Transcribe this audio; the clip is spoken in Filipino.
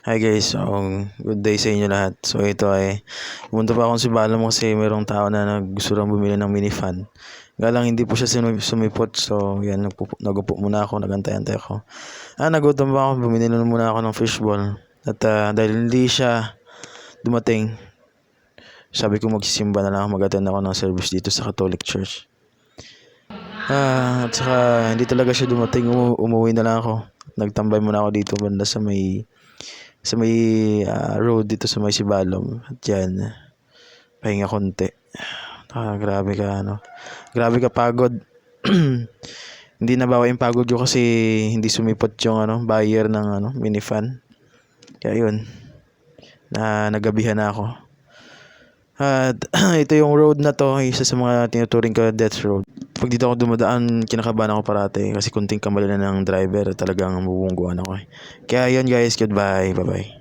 Hi guys, so good day sa inyo lahat. So ito ay pumunta pa akong si Balom kasi mayroong tao na gusto lang bumili ng minifan. Nga lang hindi po siya sumi- sumipot so yan nagpupo, nagupo muna ako, nagantay-antay ako. Ah, nagutom pa ako, bumili na muna ako ng fishball. At ah, dahil hindi siya dumating, sabi ko magsisimba na lang ako, mag-attend ako ng service dito sa Catholic Church. Ah, at saka hindi talaga siya dumating, umu- umuwi na lang ako. Nagtambay muna ako dito banda sa may sa may ah, road dito sa may Sibalom. At yan, pahinga konti. Ah, grabe ka, ano. Grabe ka pagod. hindi nabawa yung pagod ko kasi hindi sumipot yung ano, buyer ng ano, minifan. Kaya yun, na nagabihan na ako. At ito yung road na to, isa sa mga tinuturing ko death road. Pag dito ako dumadaan, kinakabahan ako parate kasi kunting kamali na ng driver, talagang mabubungguan ako eh. Kaya yun guys, goodbye, bye-bye.